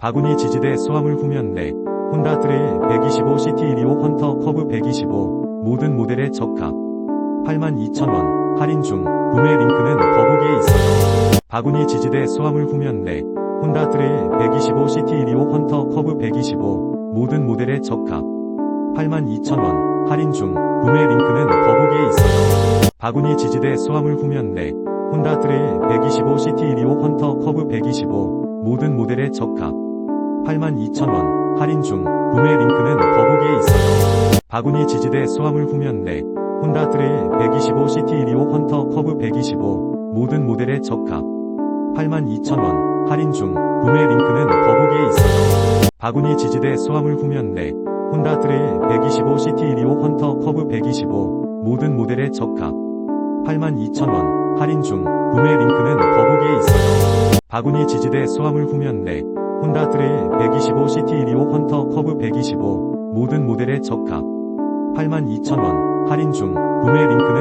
바구니 지지대 수화물 후면대 혼다 트레일 125 시티 125 헌터 커브 125 모든 모델에 적합 82,000원 할인 중 구매 링크는 더보기에 있어요. 바구니 지지대 수화물 후면대 혼다 트레일 125 시티 125 헌터 커브 125 모든 모델에 적합 82,000원 할인 중 구매 링크는 더보기에 있어요. 바구니 지지대 수화물 후면대 혼다 트레일 125 시티 125 헌터 커브 125 모든 모델에 적합 82,000원. 할인 중 구매 링크는 더보기에 있어요. 바구니 지지대 수화물 후면대 혼다 트레일 125 시티 125 헌터 커브 125 모든 모델에 적합. 82,000원. 할인 중 구매 링크는 더보기에 있어요. 바구니 지지대 수화물 후면대 혼다 트레일 125 시티 125 헌터 커브 125 모든 모델에 적합. 82,000원. 할인 중 구매 링크는 더보기에 있어요. 바구니 지지대 수화물 후면대 혼다 트레일 125 시티 125 헌터 커브 125 모든 모델에 적합 82,000원 할인 중 구매 링크는.